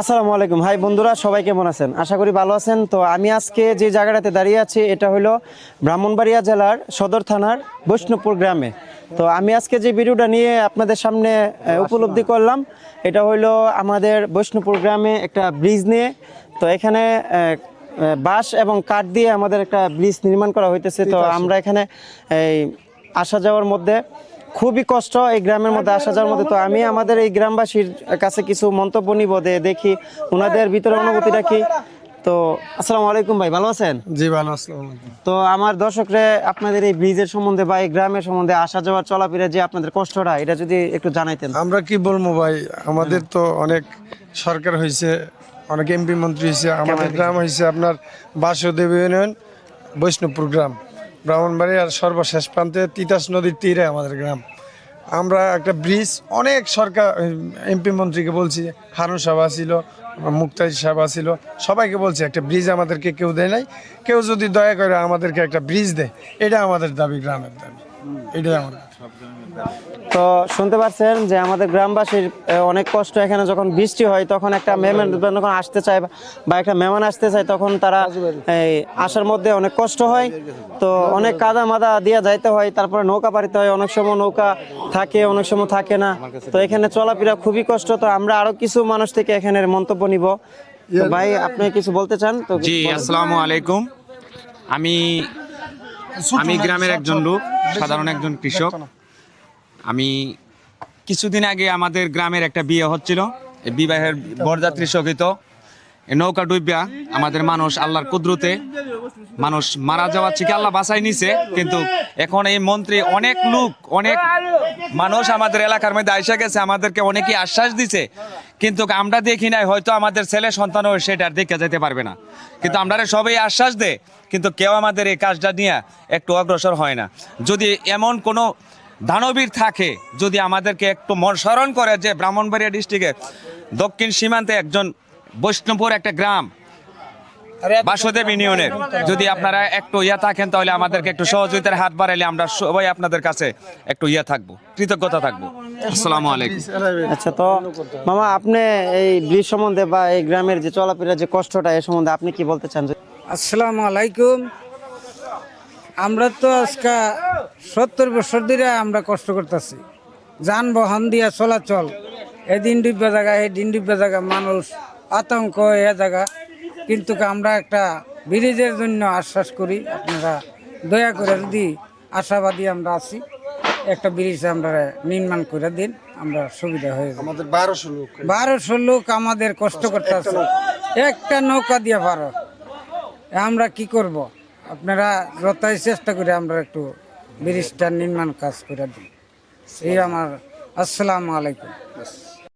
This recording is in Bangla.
আসসালামু আলাইকুম। হাই বন্ধুরা সবাই কেমন আছেন? আশা করি ভালো আছেন। তো আমি আজকে যে জায়গাটাতে দাঁড়িয়ে আছি এটা হলো ব্রাহ্মণবাড়িয়া জেলার সদর থানার বৈষ্ণবপুর গ্রামে। তো আমি আজকে যে ভিডিওটা নিয়ে আপনাদের সামনে উপলব্ধি করলাম এটা হলো আমাদের বৈষ্ণবপুর গ্রামে একটা ব্রিজ নিয়ে। তো এখানে বাঁশ এবং কাঠ দিয়ে আমাদের একটা ব্রিজ নির্মাণ করা হইতেছে। তো আমরা এখানে এই আসা যাওয়ার মধ্যে খুবই কষ্ট এই গ্রামের মধ্যে আসা যাওয়ার মধ্যে। তো আমি আমাদের এই গ্রামবাসীর কাছে কিছু মন্তব্য নিব দেখি ওনাদের ভিতরে অনুভূতিটা কি। তো আসসালামু আলাইকুম ভাই ভালো আছেন? জি ভালো আসসালাম তো আমার দর্শকরে আপনাদের এই ব্রিজের সম্বন্ধে বা এই গ্রামের সম্বন্ধে আসা যাওয়ার চলাফেরা যে আপনাদের কষ্টটা এটা যদি একটু জানাইতেন। আমরা কি বলব ভাই আমাদের তো অনেক সরকার হয়েছে অনেক এমপি মন্ত্রী হয়েছে আমাদের গ্রাম হয়েছে আপনার বাসুদেব ইউনিয়ন বৈষ্ণবপুর গ্রাম। ব্রাহ্মণবাড়িয়ার সর্বশেষ প্রান্তে তিতাস নদীর তীরে আমাদের গ্রাম। আমরা একটা ব্রিজ, অনেক সরকার, এমপি মন্ত্রীকে বলছি, হারুন সাহেব ছিল মুক্তাজ সাহেব ছিল সবাইকে বলছি, একটা ব্রিজ আমাদেরকে কেউ দেয় নাই। কেউ যদি দয়া করে আমাদেরকে একটা ব্রিজ দেয়, এটা আমাদের দাবি, গ্রামের দাবি। এটাই আমাদের তো শুনতে পাচ্ছেন যে আমাদের গ্রামবাসীর অনেক কষ্ট এখানে যখন বৃষ্টি হয় তখন একটা মেহমান যখন আসতে চায় বা- একটা মেহমান আসতে চায় তখন তারা এই আসার মধ্যে অনেক কষ্ট হয়। তো অনেক কাদা মাদা দিয়ে যাইতে হয় তারপরে নৌকা পাড়িতে হয়। অনেক সময় নৌকা থাকে অনেক সময় থাকে না। তো এখানে চলাফেরা খুবই কষ্ট। তো আমরা আরও কিছু মানুষ থেকে এখানে মন্তব্য নিব। ভাই আপনি কিছু বলতে চান? তো জি আসসালামু আলাইকুম। আমি আমি গ্রামের একজন লোক সাধারণ একজন কৃষক। আমি কিছুদিন আগে আমাদের গ্রামের একটা বিয়ে হচ্ছিল। বিবাহের বরযাত্রী সহিত নৌকা ডুবিয়া আমাদের মানুষ আল্লাহর কুদরতে মানুষ মারা যাওয়ার থেকে আল্লাহ বাঁচাই নিছে। কিন্তু এখন এই মন্ত্রী অনেক লোক, অনেক মানুষ আমাদের এলাকার মধ্যে আইসা গেছে, আমাদেরকে অনেকেই আশ্বাস দিছে। কিন্তু আমরা দেখি নাই, হয়তো আমাদের ছেলে সন্তানও সেটার দেখে যেতে পারবে না। কিন্তু আমরা সবাই আশ্বাস দে কিন্তু কেউ আমাদের এই কাজটা নিয়ে একটু অগ্রসর হয় না। যদি এমন কোনো দানবীর থাকে যদি আমাদেরকে একটু মন স্মরণ করে যে ব্রাহ্মণবাড়িয়া ডিস্ট্রিক্টের দক্ষিণ সীমান্তে একজন বৈষ্ণবপুর একটা গ্রাম বাসুদেব ইউনিয়নের। যদি আপনারা একটু ইয়া থাকেন তাহলে আমাদেরকে একটু সহযোগিতার হাত বাড়াইলে আমরা সবাই আপনাদের কাছে একটু ইয়া থাকব কৃতজ্ঞতা থাকব। আসসালামু আলাইকুম। আচ্ছা তো মামা আপনি এই ব্রিজ সম্বন্ধে বা এই গ্রামের যে চলাফেরা যে কষ্টটা এ সম্বন্ধে আপনি কি বলতে চান? আসসালামু আলাইকুম। আমরা তো আজকে সত্তর বছর ধরে আমরা কষ্ট করতেছি। যানবাহন দিয়া চলাচল এদিন ডিব্বা জায়গা এদিন ডিব্বা জায়গা মানুষ আতঙ্ক এ জায়গা। কিন্তু আমরা একটা ব্রিজের জন্য আশ্বাস করি আপনারা দয়া করে যদি আশাবাদী আমরা আছি একটা ব্রিজ আমরা নির্মাণ করে দিন আমরা সুবিধা হয়ে যাবে। আমাদের বারোশো লোক। বারোশো লোক আমাদের কষ্ট করতে আছে একটা নৌকা দিয়ে পারো। আমরা কি করব? আপনারা যতই চেষ্টা করে আমরা একটু ব্রিজটা নির্মাণ কাজ করে দিই। এই আমার আসসালামু আলাইকুম।